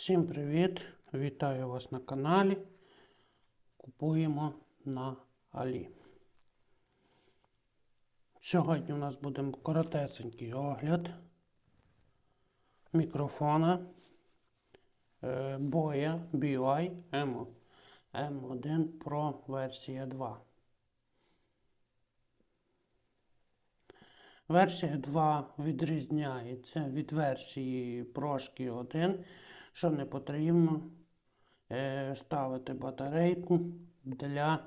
Всім привіт! Вітаю вас на каналі. Купуємо на Алі. Сьогодні у нас буде коротесенький огляд мікрофона е, Boya BY M, M1 Pro версія 2. Версія 2 відрізняється від версії Прошки 1, що не потрібно е, ставити батарейку для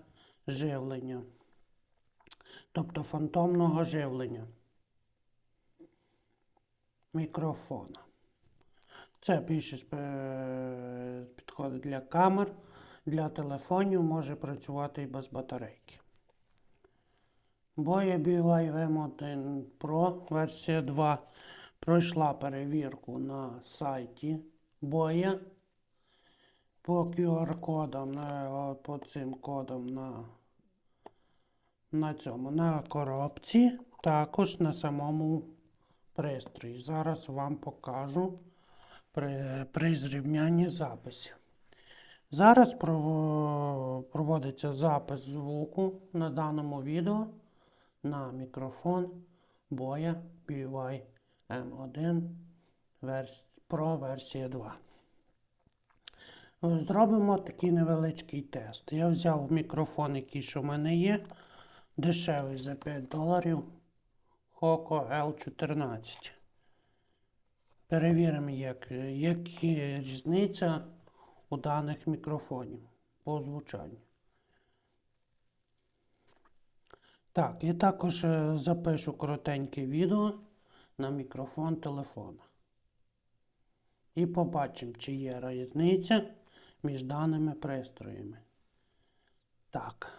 живлення, тобто фантомного живлення мікрофона. Це більше підходить для камер, для телефонів може працювати і без батарейки. Боя BY M1 Pro версія 2 пройшла перевірку на сайті Боя по QR-кодам, по цим кодам на, на цьому, на коробці, також на самому пристрої. Зараз вам покажу при, при зрівнянні записів. Зараз проводиться запис звуку на даному відео на мікрофон Boya BY M1 верс... Pro версія 2. Зробимо такий невеличкий тест. Я взяв мікрофон, який що в мене є, дешевий за 5 доларів Hoco L14. Перевіримо, як, які різниця у даних мікрофонів по звучанню. Так, і також е, запишу коротеньке відео на мікрофон телефона. І побачимо, чи є різниця між даними пристроями. Так.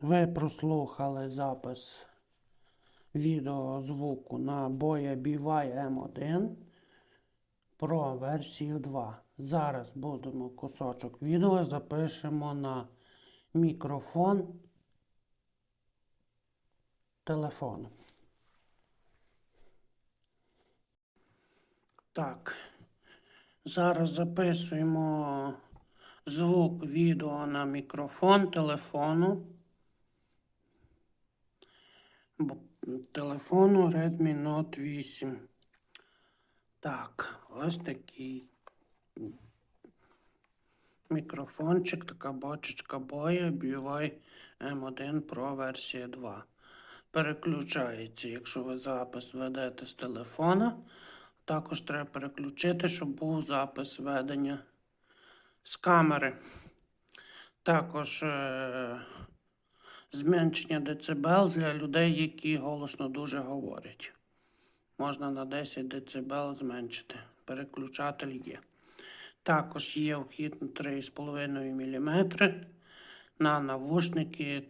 Ви прослухали запис відео звуку на Boya BY M1 про версію 2. Зараз будемо кусочок відео запишемо на мікрофон телефону. Так. Зараз записуємо звук відео на мікрофон телефону. Телефону Redmi Note 8. Так, ось такий мікрофончик, така бочечка боя BY M1 Pro версія 2. Переключається, якщо ви запис ведете з телефона. Також треба переключити, щоб був запис ведення з камери. Також е- зменшення децибел для людей, які голосно дуже говорять. Можна на 10 децибел зменшити. Переключатель є. Також є вхід на 3,5 мм на навушники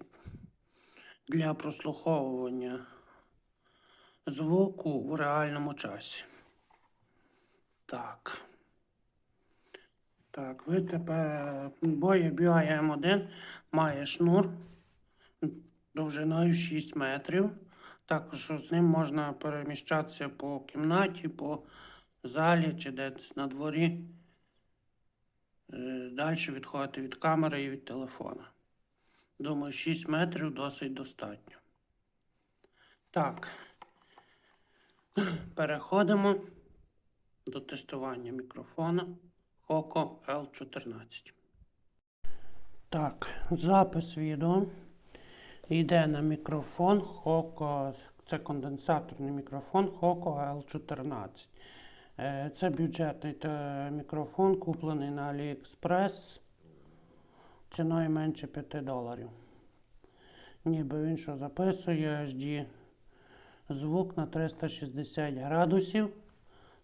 для прослуховування звуку в реальному часі. Так. Так, ви тепер Boya BI M1 має шнур довжиною 6 метрів. Також з ним можна переміщатися по кімнаті, по залі чи десь на дворі. Далі відходити від камери і від телефона. Думаю, 6 метрів досить достатньо. Так. Переходимо до тестування мікрофона Hoco L14. Так, запис відео йде на мікрофон Hoco, це конденсаторний мікрофон Hoco L14. Е, Це бюджетний мікрофон, куплений на AliExpress ціною менше 5 доларів. Ніби він що записує HD звук на 360 градусів,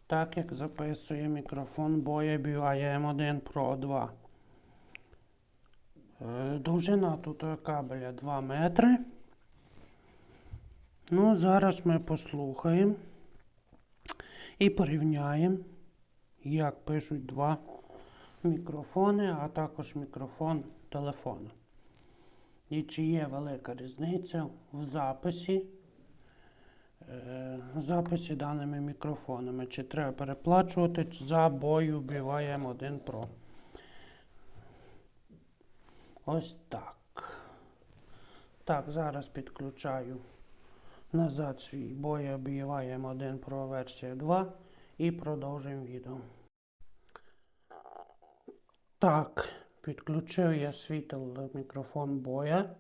так як записує мікрофон Boya BY M1 Pro 2. Е, Довжина тут кабеля 2 метри. Ну, зараз ми послухаємо і порівняємо, як пишуть два мікрофони, а також мікрофон телефону. І чи є велика різниця в записі записі даними мікрофонами. Чи треба переплачувати за бою вбиває М1 Pro. Ось так. Так, зараз підключаю назад свій бой обігріває М1 Pro версія 2 і продовжуємо відео. Так, підключив я свій телемікрофон боя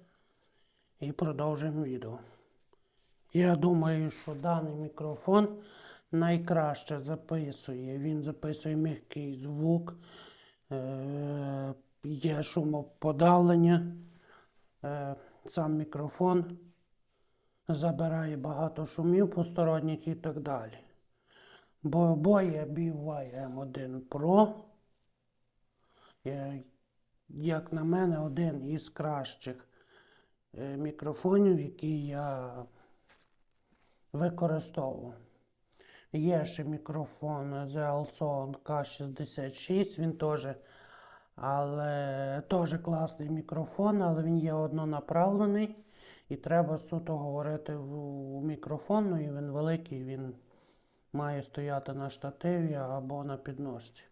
і продовжуємо відео. Я думаю, що даний мікрофон найкраще записує. Він записує м'який звук, е- є шумоподавлення. Е- сам мікрофон забирає багато шумів посторонніх і так далі. Бо боє BY M1 Pro, е, як на мене, один із кращих мікрофонів, які я використовував. Є ще мікрофон The Alson K66, він теж, але теж класний мікрофон, але він є однонаправлений. І треба суто говорити в мікрофон, ну і він великий, він має стояти на штативі або на підножці.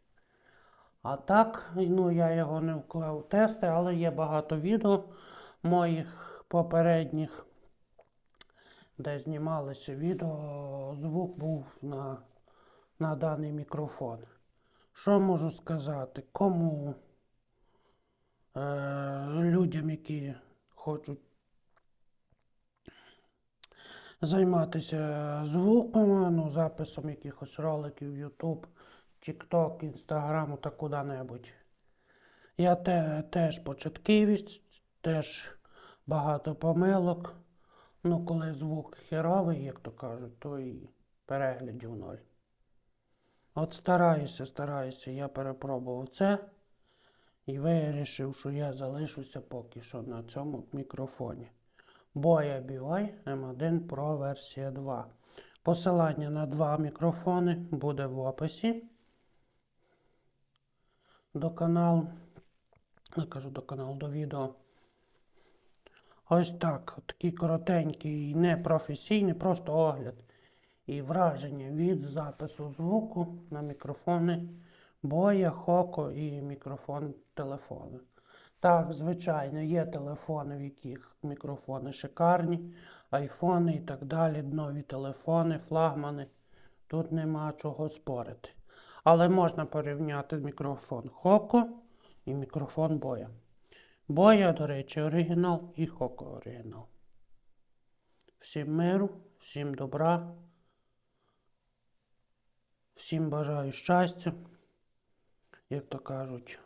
А так, ну я його не вклав в тести, але є багато відео моїх попередніх, де знімалися відео, звук був на, на даний мікрофон. Що можу сказати? Кому е, людям, які хочуть займатися звуком, ну, записом якихось роликів, YouTube, TikTok, Instagram та куди-небудь. Я те, теж початківець, теж багато помилок. Ну, коли звук херовий, як то кажуть, то і переглядів ноль. От стараюся, стараюся, я перепробував це і вирішив, що я залишуся поки що на цьому мікрофоні. Боя BY M1 Pro версія 2. Посилання на два мікрофони буде в описі до каналу. Я кажу до каналу, до відео. Ось так. Такий коротенький, непрофесійний, просто огляд і враження від запису звуку на мікрофони Боя, Хоко і мікрофон телефону. Так, звичайно, є телефони, в яких мікрофони шикарні, айфони і так далі, нові телефони, флагмани. Тут нема чого спорити. Але можна порівняти мікрофон Хоко і мікрофон Боя. Боя, до речі, оригінал і Хоко оригінал. Всім миру, всім добра, всім бажаю щастя, як то кажуть.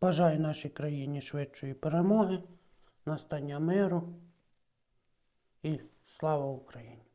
Бажаю нашій країні швидшої перемоги, настання миру і слава Україні!